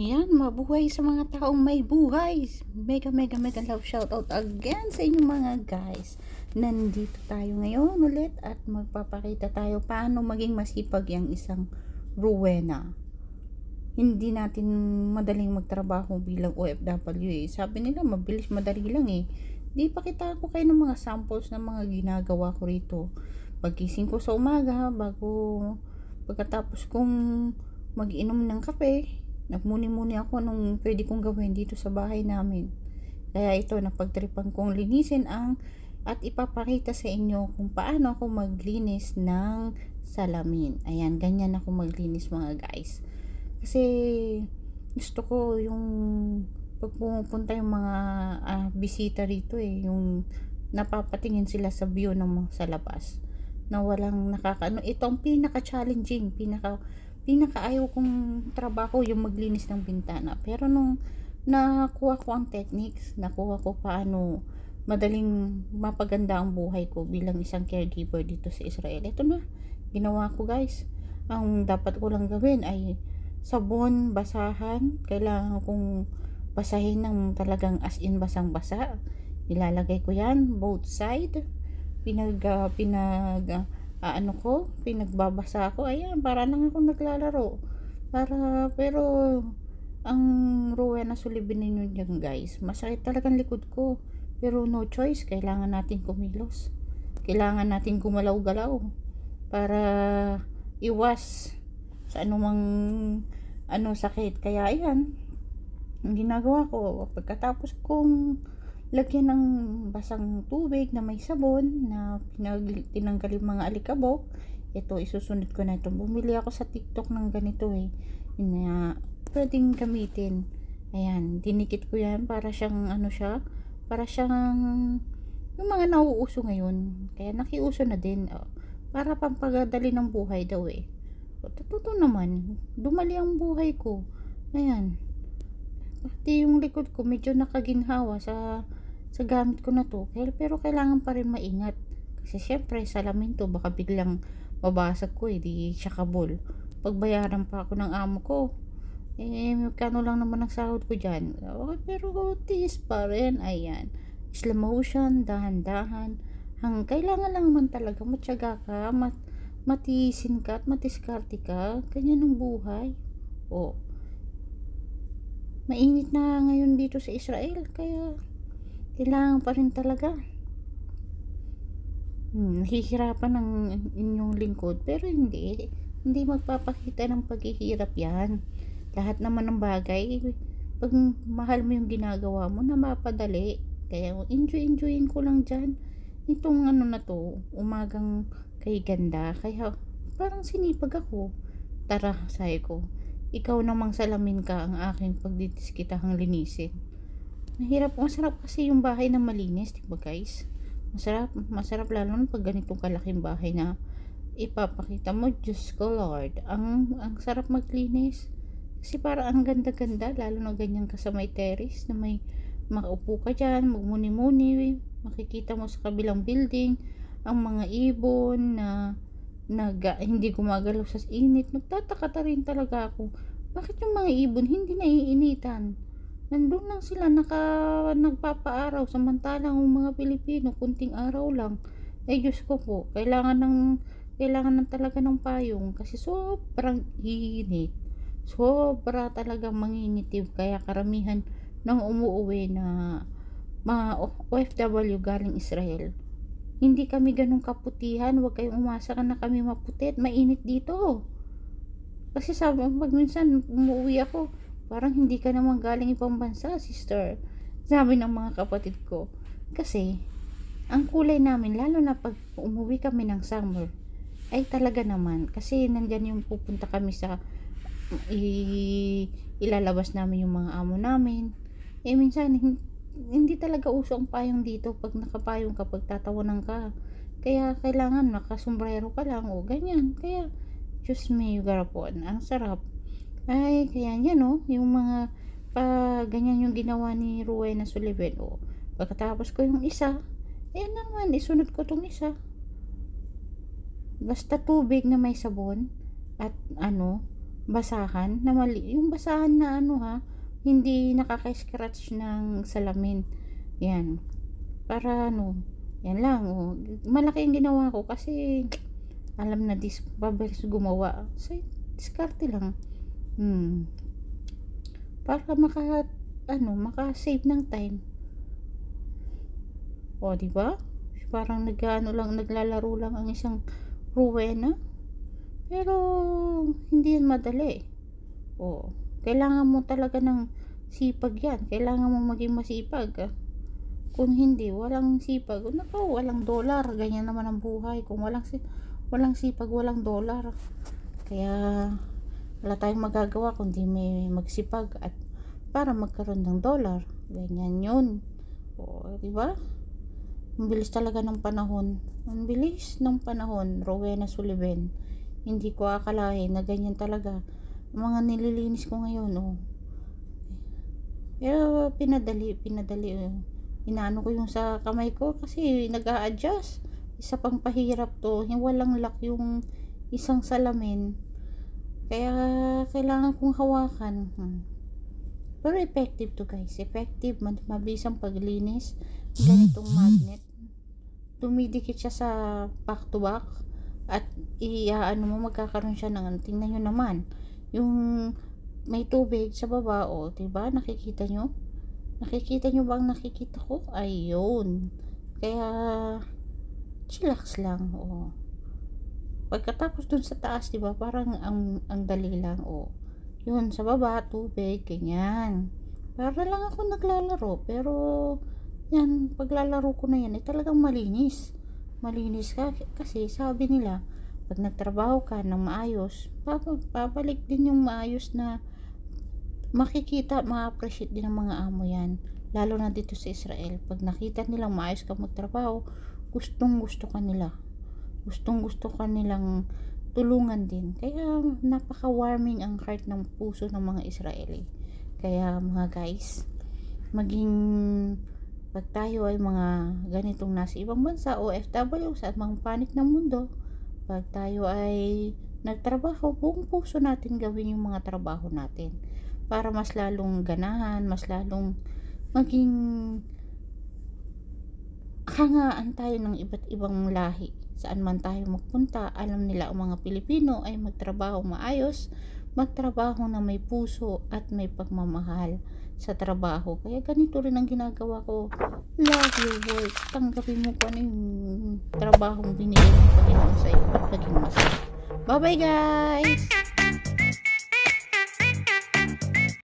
Ayan, mabuhay sa mga taong may buhay. Mega, mega, mega love shoutout again sa inyong mga guys. Nandito tayo ngayon ulit at magpapakita tayo paano maging masipag yung isang Rowena. Hindi natin madaling magtrabaho bilang OFW eh. Sabi nila, mabilis, madali lang eh. Di pakita ko kayo ng mga samples ng mga ginagawa ko rito. Pagkising ko sa umaga, bago pagkatapos kong mag-inom ng kape, nagmuni-muni ako nung pwede kong gawin dito sa bahay namin. Kaya ito, napagtripan kong linisin ang at ipapakita sa inyo kung paano ako maglinis ng salamin. Ayan, ganyan ako maglinis mga guys. Kasi gusto ko yung pag pumupunta yung mga ah, bisita rito eh, yung napapatingin sila sa view ng mga sa labas na walang nakakaano. Ito ang pinaka-challenging, pinaka pinakaayaw kong trabaho yung maglinis ng bintana. Pero nung nakuha ko ang techniques, nakuha ko paano madaling mapaganda ang buhay ko bilang isang caregiver dito sa Israel. Ito na, ginawa ko guys. Ang dapat ko lang gawin ay sabon, basahan. Kailangan kong basahin ng talagang as in basang-basa. Ilalagay ko yan, both side. Pinag, uh, pinag, uh, ah, ano ko, pinagbabasa ko, ayan, para nang ako naglalaro. Para, pero, ang ruwen na sulibin ninyo dyan guys, masakit talagang likod ko. Pero no choice, kailangan natin kumilos. Kailangan natin gumalaw-galaw para iwas sa anumang ano sakit. Kaya ayan, ang ginagawa ko, pagkatapos kong lagyan ng basang tubig na may sabon na pinag tinanggal yung mga alikabok. Ito isusunod ko na ito. Bumili ako sa tiktok ng ganito eh na pwedeng gamitin. Ayan dinikit ko yan para siyang ano siya para siyang yung mga nauuso ngayon. Kaya nakiuso na din oh, para pampagadali ng buhay daw eh. Totoo naman dumali ang buhay ko. Ayan. Pati yung likod ko medyo nakaginhawa sa sa gamit ko na to. Pero kailangan pa rin maingat. Kasi syempre, salamin to. Baka biglang mabasag ko eh. Di siya kabol. Pagbayaran pa ako ng amo ko. Eh, magkano lang naman ang sahod ko dyan. Okay, pero tiis pa rin. Ayan. Slow motion, dahan-dahan. Hang, kailangan lang naman talaga matyaga ka, mat, matisin ka at matiskarte ka. Ganyan ang buhay. O. Mainit na ngayon dito sa Israel. Kaya, kailangan pa rin talaga. Hmm, nahihirapan ng inyong lingkod pero hindi. Hindi magpapakita ng paghihirap yan. Lahat naman ng bagay pag mahal mo yung ginagawa mo na mapadali kaya enjoy enjoyin ko lang dyan. Itong ano na to umagang kay ganda. Kaya parang sinipag ako. Tara sayo ko ikaw namang salamin ka ang aking pagditiskitahang linisin Mahirap, masarap kasi yung bahay na malinis, di ba guys? Masarap, masarap lalo na pag ganitong kalaking bahay na ipapakita mo, Diyos ko Lord, ang, ang sarap maglinis. Kasi para ang ganda-ganda, lalo na ganyan ka sa may terrace, na may makaupo ka dyan, magmuni-muni, makikita mo sa kabilang building, ang mga ibon na nag, hindi gumagalaw sa init. Nagtataka ta rin talaga ako. Bakit yung mga ibon hindi naiinitan? Nandun lang sila naka, nagpapaaraw. Samantalang ang mga Pilipino kunting araw lang. Ay Diyos ko po kailangan ng kailangan ng talaga ng payong. Kasi sobrang init. Sobra talaga mangingitim. Kaya karamihan ng umuuwi na mga OFW galing Israel. Hindi kami ganun kaputihan. Huwag kayong umasa na kami maputi mainit dito. Kasi sabi pag minsan umuwi ako Parang hindi ka naman galing ibang bansa, sister. Sabi ng mga kapatid ko. Kasi, ang kulay namin, lalo na pag umuwi kami ng summer, ay talaga naman. Kasi nandyan yung pupunta kami sa i, ilalabas namin yung mga amo namin. Eh minsan, hindi talaga uso ang payong dito pag nakapayong ka, pag tatawanan ka. Kaya kailangan nakasombrero ka lang o ganyan. Kaya, Diyos me, garapon. Ang sarap. Ay, kaya yan no, yung mga pa ganyan yung ginawa ni Ruay na Sullivan. O, pagkatapos ko yung isa, ayan na naman, isunod ko tong isa. Basta tubig na may sabon at ano, basahan na mali yung basahan na ano ha hindi nakaka-scratch ng salamin yan para ano yan lang oh. malaki ang ginawa ko kasi alam na babers gumawa so diskarte lang hmm. para maka ano maka-save ng time. O di ba? Parang nagano lang naglalaro lang ang isang Rowena. Pero hindi yan madali. O kailangan mo talaga ng sipag yan. Kailangan mo maging masipag ah. kung hindi walang sipag. Nako walang dollar ganyan naman ang buhay. Kung walang walang sipag walang dollar. Kaya wala tayong magagawa kundi may magsipag at para magkaroon ng dollar. Ganyan yun. O di ba? Ang bilis talaga ng panahon. Ang bilis ng panahon Rowena Sullivan. Hindi ko akalain na ganyan talaga. Ang mga nililinis ko ngayon oh. Pero pinadali pinadali oh. inaano ko yung sa kamay ko kasi nag adjust isa pang pahirap to. Walang lock yung isang salamin kaya kailangan kong hawakan. Hmm. pero effective to guys. Effective mabisang paglinis. Ganitong magnet. Dumidikit siya sa back to back. At iaano mo magkakaroon siya ng tingnan nyo naman. Yung may tubig sa baba o diba? Nakikita nyo? Nakikita nyo bang nakikita ko? Ayun. Kaya chillax lang o pagkatapos dun sa taas diba parang ang, ang dali lang o yun sa baba tubig ganyan. Para lang ako naglalaro pero yan paglalaro ko na yan ay talagang malinis. Malinis ka kasi sabi nila pag nagtrabaho ka ng maayos pap- papalik din yung maayos na makikita ma-appreciate din ng mga amo yan. Lalo na dito sa Israel pag nakita nilang maayos ka magtrabaho gustong gusto ka nila gustong gusto ka nilang tulungan din. Kaya napaka warming ang heart ng puso ng mga Israeli. Kaya mga guys maging pag tayo ay mga ganitong nasa ibang bansa o FW sa mga panik ng mundo pag tayo ay nagtrabaho buong puso natin gawin yung mga trabaho natin. Para mas lalong ganahan mas lalong maging hangaan tayo ng iba't ibang lahi saan man tayo magpunta alam nila ang mga Pilipino ay magtrabaho maayos magtrabaho na may puso at may pagmamahal sa trabaho. Kaya ganito rin ang ginagawa ko. Love your work. Tanggapin mo kung ano yung trabahong binigay ng Panginoon sa iyo at maging masaya. Bye bye guys